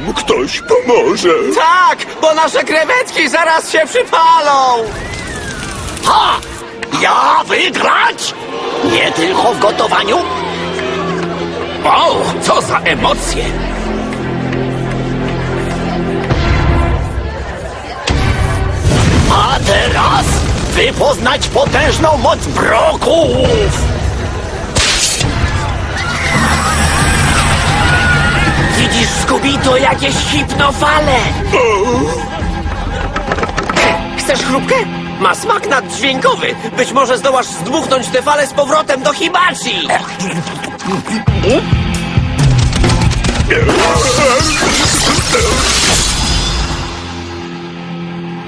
coś pomoże. Tak, bo nasze krewetki zaraz się przypalą! Ha! Ja wygrać? Nie tylko w gotowaniu? O, co za emocje! A teraz by poznać potężną moc broków! To jakieś hipnofale! Chcesz chrupkę? Ma smak naddźwiękowy. Być może zdołasz zdmuchnąć te fale z powrotem do Hibachi!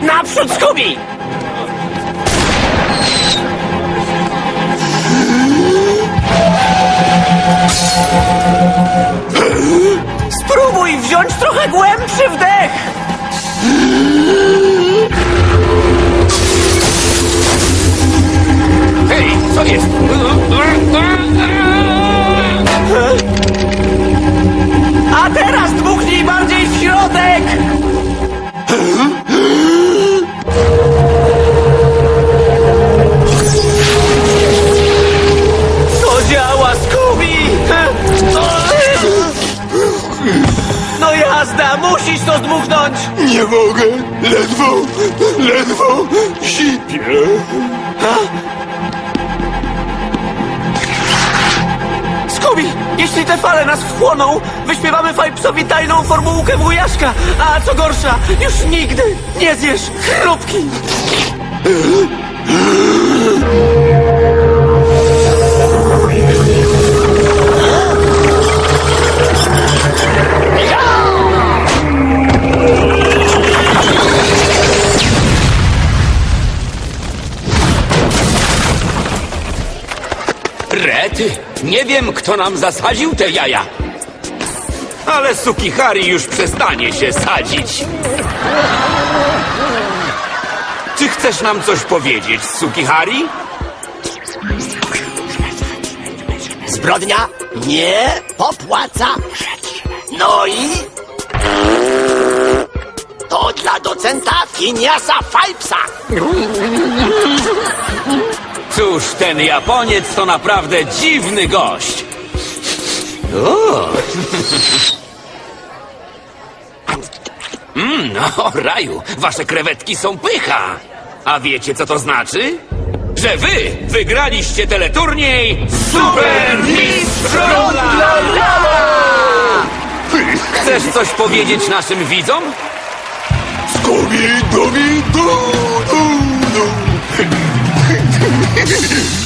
Naprzód, Scooby! Trochę głębszy wdech! Hej, co jest? Musisz to zdmuchnąć! Nie mogę, ledwo, ledwo sipię. Scooby, jeśli te fale nas wchłoną, wyśpiewamy Fajpsowi tajną formułkę wujaszka, a co gorsza, już nigdy nie zjesz chrupki! Rety, nie wiem, kto nam zasadził te jaja. Ale Sukihari już przestanie się sadzić. Czy chcesz nam coś powiedzieć, Sukihari? Zbrodnia nie popłaca. No i... To dla docenta Finiasa Fajpsa. Cóż, ten Japoniec to naprawdę dziwny gość. O. Mm, no, raju, wasze krewetki są pycha. A wiecie, co to znaczy? Że wy wygraliście teleturniej Super Mistrz Chcesz coś powiedzieć naszym widzom? ごめんごめん。